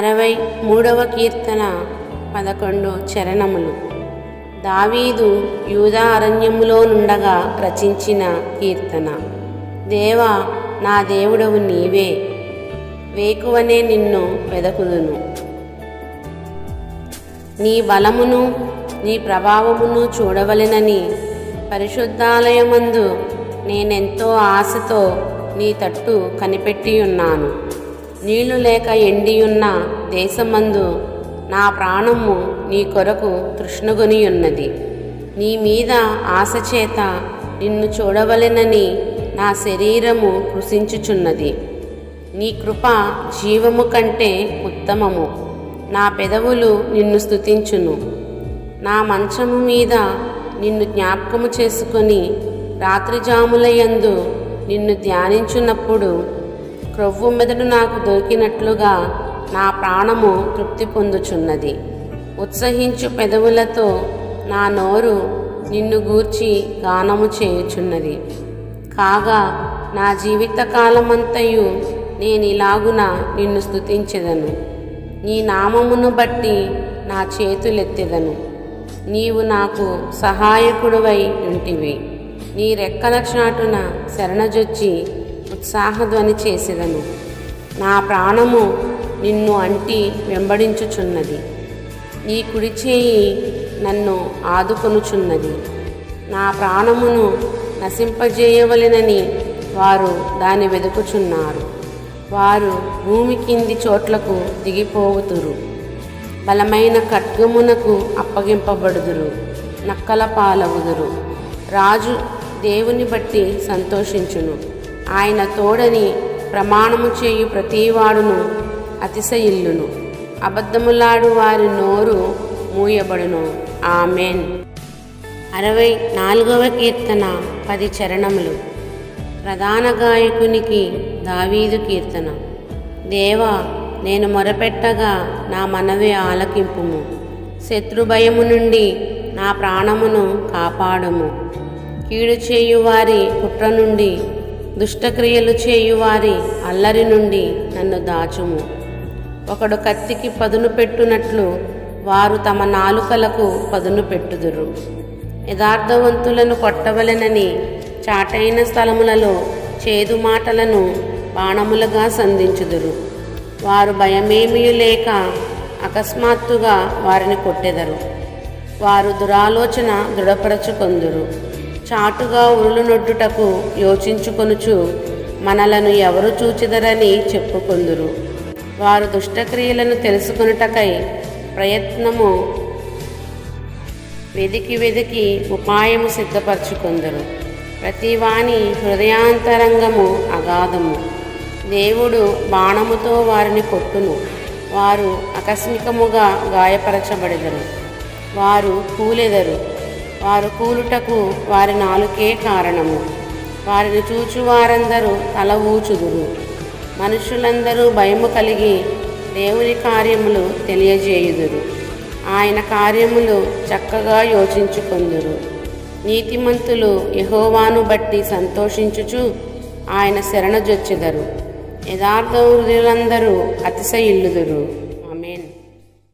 అరవై మూడవ కీర్తన పదకొండు చరణములు. దావీదు యూదా అరణ్యములో నుండగా రచించిన కీర్తన. దేవ నా దేవుడవు నీవే వేకువనే నిన్ను వెదకుదును. నీ బలమును నీ ప్రభావమును చూడవలెనని పరిశుద్ధాలయమందు నేనెంతో ఆశతో నీ తట్టు కనిపెట్టి ఉన్నాను నీళ్ళు లేక ఎండియున్న దేశమందు నా ప్రాణము నీ కొరకు తృష్ణగునియున్నది. నీ మీద ఆశ చేత నిన్ను చూడవలెనని నా శరీరము కృషించుచున్నది. నీ కృప జీవము కంటే ఉత్తమము. నా పెదవులు నిన్ను స్తుతించును. నా మంచము మీద నిన్ను జ్ఞాపకము చేసుకొని రాత్రిజాములయందు నిన్ను ధ్యానించున్నప్పుడు క్రొవ్వు మెదడు నాకు దొరికినట్లుగా నా ప్రాణము తృప్తి పొందుచున్నది. ఉత్సహించు పెదవులతో నా నోరు నిన్ను గూర్చి గానము చేయుచున్నది. కాగా నా జీవితకాలమంతయు నేనిలాగున నిన్ను స్థుతించెదను నీ నామమును బట్టి నా చేతులెత్తెదను. నీవు నాకు సహాయకుడువై ఉంటివి. నీ రెక్కల చాటున శరణజొచ్చి ఉత్సాహధ్వని చేసేదను. నా ప్రాణము నిన్ను అంటి వెంబడించుచున్నది. నీ కుడి చేయి నన్ను ఆదుకొనుచున్నది. నా ప్రాణమును నశింపజేయవలెనని వారు దాన్ని వెతుకుచున్నారు వారు భూమి కింది చోట్లకు దిగిపోవుతురు. బలమైన ఖడ్గమునకు అప్పగింపబడుదురు. నక్కల పాలవుదురు. రాజు దేవుని బట్టి సంతోషించును. ఆయన తోడని ప్రమాణము చేయు ప్రతివాడును అతిశయిల్లును. అబద్ధములాడు వారి నోరు మూయబడును. ఆమెన్. అరవై నాలుగవ కీర్తన పది చరణములు. ప్రధాన గాయకునికి దావీదు కీర్తన. దేవా నేను మొరపెట్టగా నా మనవి ఆలకింపుము. శత్రుభయము నుండి నా ప్రాణమును కాపాడము. కీడు చేయువారి కుట్ర నుండి దుష్టక్రియలు చేయువారి అల్లరి నుండి నన్ను దాచుము. ఒకడు కత్తికి పదును పెట్టునట్లు వారు తమ నాలుకలకు పదును పెట్టుదురు. యథార్థవంతులను కొట్టవలెనని చాటైన స్థలములలో చేదు మాటలను బాణములుగా సంధించుదురు. వారు భయమేమీ లేక అకస్మాత్తుగా వారిని కొట్టెదరు. వారు దురాలోచన దృఢపరచుకొందురు. చాటుగా ఉరులునొడ్డుటకు యోచించుకొనుచు మనలను ఎవరు చూచిదరని చెప్పుకొందురు. వారు దుష్టక్రియలను తెలుసుకొనుటకై ప్రయత్నము వెదికి వెదికి ఉపాయము సిద్ధపరచుకొందరు. ప్రతివాని హృదయాంతరంగము అగాధము. దేవుడు బాణముతో వారిని కొట్టును. వారు ఆకస్మికముగా గాయపరచబడెదరు. వారు కూలెదరు. వారు కూలుటకు వారి నాలుకే కారణము. వారిని చూచువారందరూ తల ఊచుదురు. మనుషులందరూ భయము కలిగి దేవుని కార్యములు తెలియజేయుదురు. ఆయన కార్యములు చక్కగా యోచించుకొందురు. నీతిమంతులు యహోవాను బట్టి సంతోషించుచు ఆయన శరణజొచ్చెదరు యథార్థ హృదయులందరూ అతిశయిల్లుదురు.